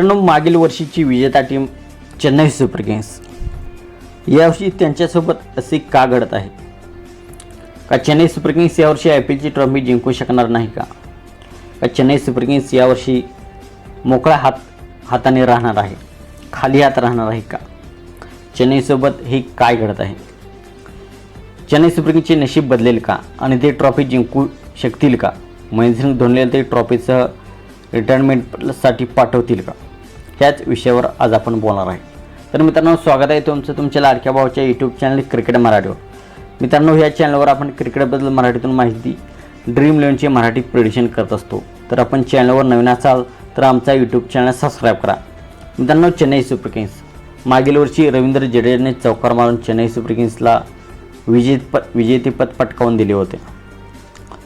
मित्रांनो मागील वर्षीची विजेता टीम चेन्नई सुपर किंग्स. यावर्षी त्यांच्यासोबत असे का घडत आहे? का चेन्नई सुपर किंग्स यावर्षी आय पी एलची ट्रॉफी जिंकू शकणार नाही का? का चेन्नई सुपर किंग्स यावर्षी मोकळा हात हाताने राहणार आहे? खाली हात राहणार आहे का? चेन्नईसोबत हे काय घडत आहे? चेन्नई सुपर किंग्सचे नशीब बदलेल का? आणि ते ट्रॉफी जिंकू शकतील का? महेंद्रसिंग धोनीला ते ट्रॉफीचं रिटायरमेंटसाठी पाठवतील का? ह्याच विषयावर आज आपण बोलणार आहे. तर मित्रांनो स्वागत आहे तुमचं तुमच्या लाडक्या भावाच्या यूट्यूब चॅनल क्रिकेट मराठीवर मित्रांनो ह्या चॅनलवर आपण क्रिकेटबद्दल मराठीतून माहिती ड्रीम इलेव्हनचे मराठी प्रेडिशन करत असतो. तर आपण चॅनलवर नवीन असाल तर आमचा यूट्यूब चॅनल सबस्क्राईब करा. मित्रांनो चेन्नई सुपर किंग्स. मागील वर्षी रवींद्र जडेजाने चौकार मारून चेन्नई सुपर किंग्सला विजेतेपद विजेतेपद पटकावून दिले होते.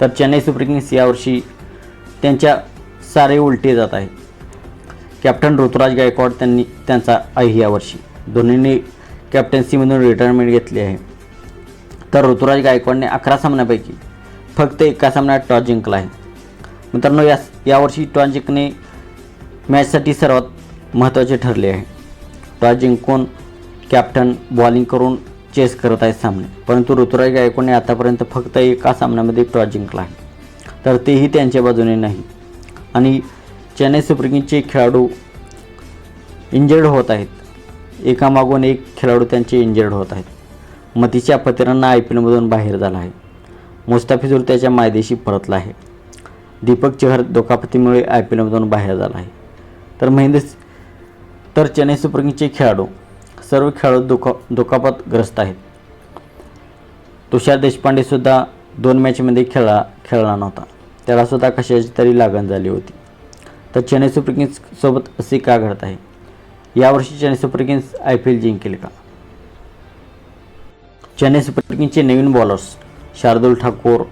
तर चेन्नई सुपर किंग्स यावर्षी त्यांच्या सारे उलटे जात आहे कॅप्टन ऋतुराज गायकवाड त्यांनी त्यांचा आहे यावर्षी धोनीने कॅप्टन्सीमधून रिटायरमेंट घेतली आहे. तर ऋतुराज गायकवाडने अकरा सामन्यापैकी फक्त एका सामन्यात टॉस जिंकला आहे. मित्रांनो या यावर्षी टॉस जिंकणे मॅचसाठी सर्वात महत्त्वाचे ठरले आहे. टॉस जिंकून कॅप्टन बॉलिंग करून चेस करत आहेत सामने. परंतु ऋतुराज गायकवाडने आतापर्यंत फक्त एका सामन्यामध्ये टॉस जिंकला आहे. तर तेही त्यांच्या बाजूने नाही. आणि चेन्नई सुपर किंगचे खेळाडू इंजर्ड होत आहेत. एकामागून एक खेळाडू त्यांचे इंजर्ड होत आहेत. मतीच्या पतिरांना आय पी एलमधून बाहेर झाला आहे. मुस्ताफिजूर त्याच्या मायदेशी परतला आहे. दीपक चहर दुखापतीमुळे आय पी एलमधून बाहेर झाला आहे. तर महेंद्र तर चेन्नई सुपर किंगचे खेळाडू सर्व खेळाडू दुखा दुखापतग्रस्त आहेत. तुषार देशपांडेसुद्धा दोन मॅचमध्ये खेळला खेळला नव्हता. त्यालासुद्धा कशाची तरी लागण झाली होती. तर चेन्नई सुपर किंग्ससोबत असे का घडत आहे? यावर्षी Chennai super kings I P L जिंकेल का? चेन्नई सुपर किंग्सचे नवीन बॉलर्स शार्दुल ठाकूर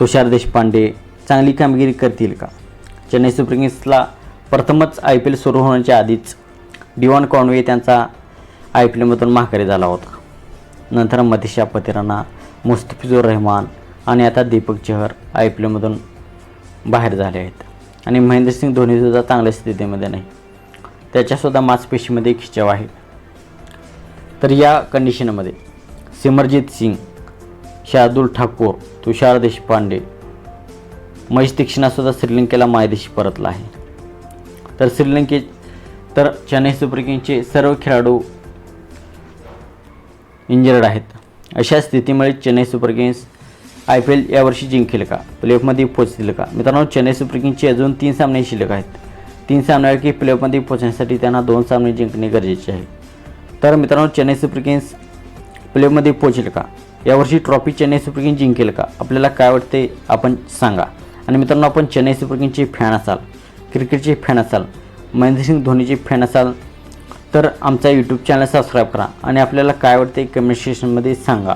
तुषार देशपांडे चांगली कामगिरी करतील का? चेन्नई सुपर किंग्सला प्रथमच आय पी एल सुरू होण्याच्या आधीच डिवॉन कॉन्वे त्यांचा आय पी एलमधून माघारी झाला होता. नंतर मतिशा पतिराणा मुस्तफिजूर रहमान आणि आता दीपक चहर आय पी एलमधून बाहेर झाले आहेत. आणि महेंद्रसिंग धोनीसुद्धा चांगल्या स्थितीमध्ये नाही. त्याच्यासुद्धा मांसपेशीमध्ये खिचाव आहे. तर या कंडिशनमध्ये सिमरजित सिंग शार्दुल ठाकूर तुषार देशपांडे महेश तीक्ष्णासुद्धा श्रीलंकेला मायदेशी परतला आहे. तर श्रीलंके तर चेन्नई सुपर किंगचे सर्व खेळाडू इंजर्ड आहेत. अशा स्थितीमुळे Chennai super kings I P L यावर्षी जिंकेल का? प्लेऑफमध्ये पोचतील का? मित्रांनो चेन्नई सुपर किंगचे अजून तीन सामने शिल्लक आहेत. तीन सामन्यापैकी प्लेऑफमध्ये पोचण्यासाठी त्यांना दोन सामने जिंकणे गरजेचे आहे. तर मित्रांनो चेन्नई सुपर किंग्स प्लेऑफमध्ये पोचेल का? यावर्षी ट्रॉफी चेन्नई सुपर किंग जिंकेल का? आपल्याला काय वाटते आपण सांगा. आणि मित्रांनो आपण चेन्नई सुपर किंगचे फॅन असाल क्रिकेटचे फॅन असाल महेंद्रसिंग धोनीचे फॅन असाल तर आमचा यूट्यूब चॅनल सबस्क्राईब करा. आणि आपल्याला काय वाटते कमेंट सेक्शनमध्ये सांगा.